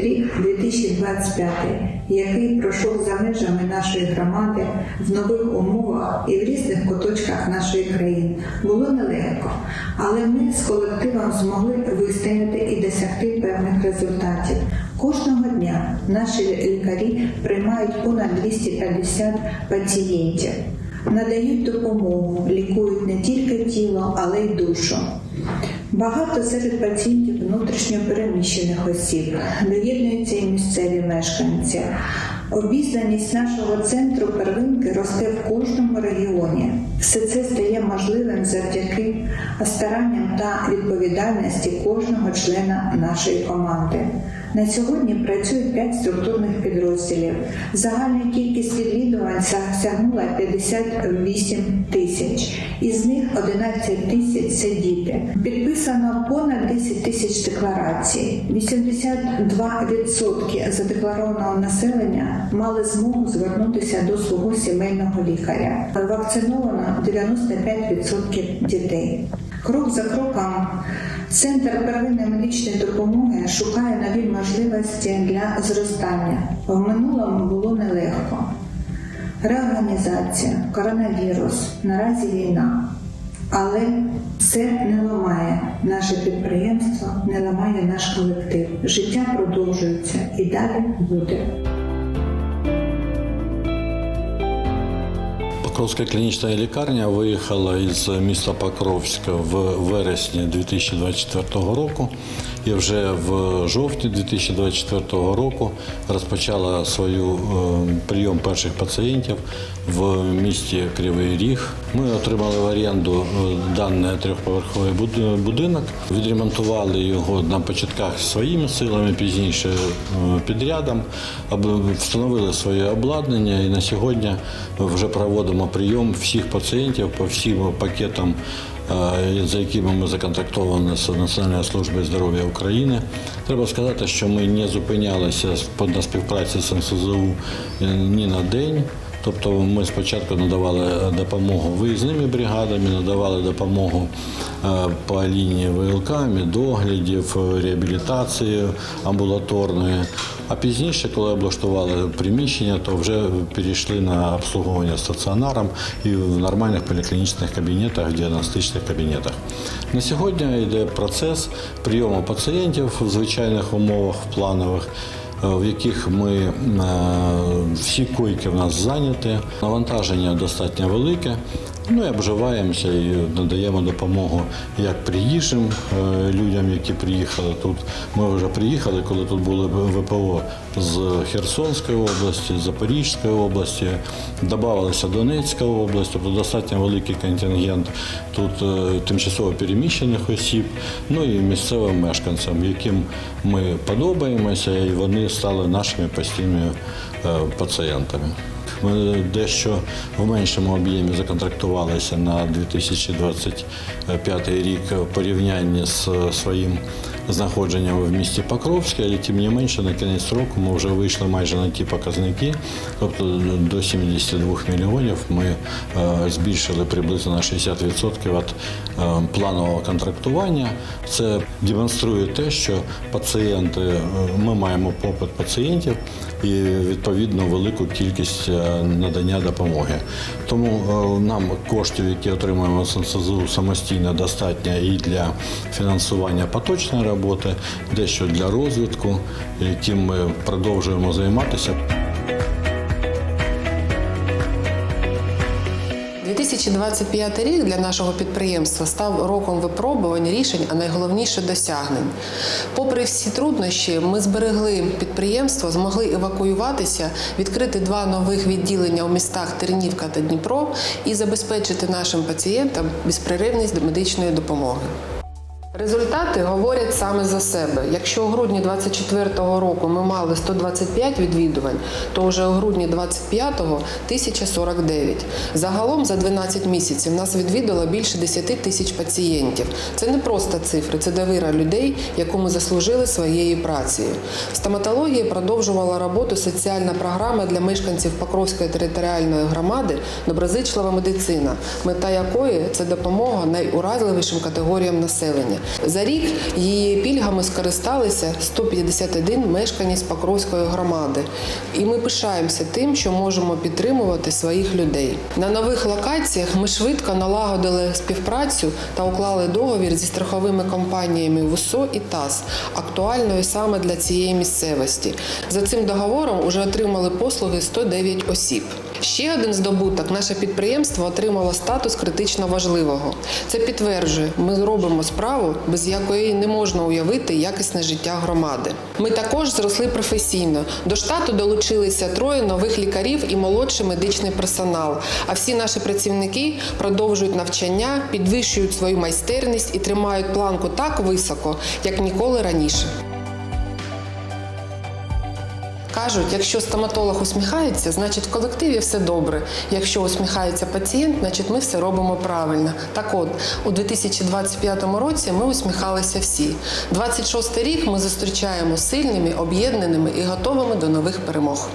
Рік 2025, який пройшов за межами нашої громади в нових умовах і в різних куточках нашої країни, було нелегко, але ми з колективом змогли вистояти і досягти певних результатів. Кожного дня наші лікарі приймають понад 250 пацієнтів, надають допомогу, лікують не тільки тіло, але й душу. Багато серед пацієнтів внутрішньо переміщених осіб, доєднуються і місцеві мешканці. Обізнаність нашого центру первинки росте в кожному регіоні. Все це стає можливим завдяки старанням та відповідальності кожного члена нашої команди. На сьогодні працює 5 структурних підрозділів. Загальна кількість відвідувань сягнула 58 тисяч, із них 11 тисяч це діти. Підписано понад 10 тисяч декларацій. 82% задекларованого населення мали змогу звернутися до свого сімейного лікаря. Вакциновано 95% дітей. Крок за кроком Центр первинної медичної допомоги шукає нові можливості для зростання. В минулому було нелегко. Реорганізація, коронавірус, наразі війна. Але це не ламає наше підприємство, не ламає наш колектив. Життя продовжується і далі буде. Покровська клінічна лікарня виїхала із міста Покровська в вересні 2024 року і вже в жовтні 2024 року розпочала свою е, прийом перших пацієнтів в місті Кривий Ріг. Ми отримали в оренду е, даний трьохповерховий будинок, відремонтували його на початках своїми силами, пізніше е, підрядом, встановили своє обладнання і на сьогодні вже проводимо прийом всіх пацієнтів по всім пакетам, е, за якими ми законтрактовані з Національною службою здоров'я України. Треба сказати, що ми не зупинялися на співпраці з НСЗУ ні на день. Тобто ми спочатку надавали допомогу виїзними бригадами, надавали допомогу е, по лінії ВЛК, медоглядів, реабілітації амбулаторної. А пізніше, коли облаштували приміщення, то вже перейшли на обслуговування стаціонаром і в нормальних поліклінічних кабінетах, діагностичних кабінетах. На сьогодні йде процес прийому пацієнтів в звичайних умовах, в планових в яких ми е, всі койки в нас зайняті, навантаження достатньо велике. Ну і обживаємося і надаємо допомогу як приїжджим е, людям, які приїхали тут. Ми вже приїхали, коли тут були ВПО з Херсонської області, Запорізької області, додавалася Донецька область, тобто достатньо великий контингент тут е, тимчасово переміщених осіб, ну і місцевим мешканцям, яким ми подобаємося, і вони стали нашими постійними е, пацієнтами. Ми дещо в меншому об'ємі законтрактувалися на 2025 рік в порівнянні з своїм знаходженням в місті Покровське, але тим не менше на кінець року ми вже вийшли майже на ті показники, тобто до 72 мільйонів ми е, збільшили приблизно на 60% від е, планового контрактування. Це демонструє те, що пацієнти, е, ми маємо попит пацієнтів і відповідно велику кількість надання допомоги. Тому нам коштів, які отримуємо з НСЗУ самостійно, достатньо і для фінансування поточної роботи, дещо для розвитку, яким ми продовжуємо займатися. 2025 рік для нашого підприємства став роком випробувань рішень, а найголовніше досягнень. Попри всі труднощі, ми зберегли підприємство, змогли евакуюватися, відкрити два нових відділення у містах Тернівка та Дніпро і забезпечити нашим пацієнтам безперервність медичної допомоги. Результати говорять саме за себе. Якщо у грудні 24-го року ми мали 125 відвідувань, то вже у грудні 25-го 1049. Загалом за 12 місяців нас відвідало більше 10 тисяч пацієнтів. Це не просто цифри, це довіра людей, яку ми заслужили своєю працею. В стоматології продовжувала роботу соціальна програма для мешканців Покровської територіальної громади Доброзичлива медицина, мета якої це допомога найуразливішим категоріям населення За рік її пільгами скористалися 151 мешканець Покровської громади. І ми пишаємося тим, що можемо підтримувати своїх людей. На нових локаціях ми швидко налагодили співпрацю та уклали договір зі страховими компаніями ВУСО і ТАС, актуальною саме для цієї місцевості. За цим договором уже отримали послуги 109 осіб. Ще один здобуток наше підприємство отримало статус критично важливого. Це підтверджує, ми робимо справу, без якої не можна уявити якісне життя громади. Ми також зросли професійно. До штату долучилися троє нових лікарів і молодший медичний персонал. А всі наші працівники продовжують навчання, підвищують свою майстерність і тримають планку так високо, як ніколи раніше. Кажуть, якщо стоматолог усміхається, значить в колективі все добре. Якщо усміхається пацієнт, значить ми все робимо правильно. Так от, у 2025 році ми усміхалися всі. 26 рік ми зустрічаємо сильними, об'єднаними і готовими до нових перемог.